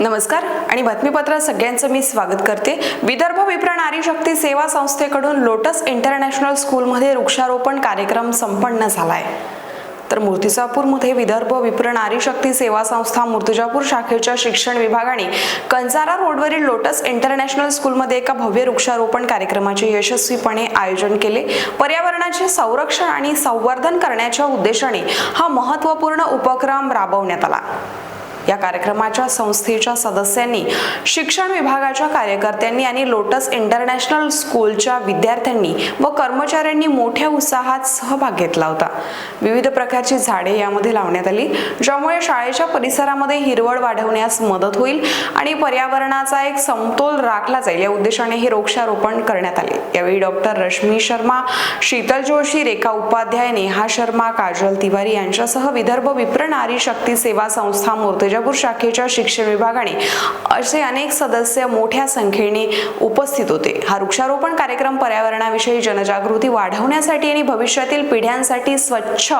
नमस्कार आणि बातमीपत्रात सगळ्यांचं मी स्वागत करते. विदर्भ विप्र नारी शक्ती सेवा संस्थेकडून लोटस इंटरनॅशनल स्कूलमध्ये वृक्षारोपण कार्यक्रम संपन्न झाला आहे तर मूर्तिजापूरमध्ये विदर्भ विप्र नारी शक्ती सेवा संस्था मूर्तिजापूर शाखेच्या शिक्षण विभागाने कंजारा रोडवरील लोटस इंटरनॅशनल स्कूलमध्ये एका भव्य वृक्षारोपण कार्यक्रमाचे यशस्वीपणे आयोजन केले. पर्यावरणाचे संरक्षण आणि संवर्धन करण्याच्या उद्देशाने हा महत्त्वपूर्ण उपक्रम राबवण्यात आला. या कार्यक्रमाच्या संस्थेच्या सदस्यांनी शिक्षण विभागाच्या कार्यकर्त्यांनी आणि लोटस इंटरनॅशनल स्कूलच्या विद्यार्थ्यांनी व कर्मचाऱ्यांनी मोठ्या उत्साहात सहभाग घेतला होता. विविध प्रकारची झाडे यामध्ये लावण्यात आली ज्यामुळे शाळेच्या परिसरामध्ये हिरवळ वाढवण्यास मदत होईल आणि पर्यावरणाचा एक समतोल राखला जाईल. या उद्देशाने हे वृक्षारोपण करण्यात आले. यावेळी डॉक्टर रश्मी शर्मा शीतल जोशी रेखा उपाध्याय नेहा शर्मा काजल तिवारी यांच्यासह विदर्भ विप्र नारी शक्ती सेवा संस्था तुळजापूर शाखेच्या शिक्षण विभागाने असे अनेक सदस्य मोठ्या संख्येने उपस्थित होते. हा वृक्षारोपण कार्यक्रम पर्यावरणाविषयी जनजागृती वाढवण्यासाठी आणि भविष्यातील पिढ्यांसाठी स्वच्छ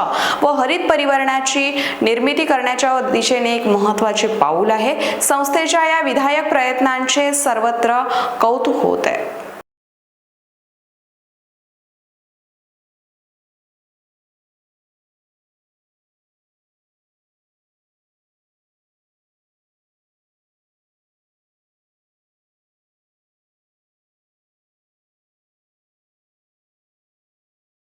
व हरित परिवर्णाची निर्मिती करण्याच्या दिशेने एक महत्त्वाचे पाऊल आहे. संस्थेच्या या विधायक प्रयत्नांचे सर्वत्र कौतुक होत आहे.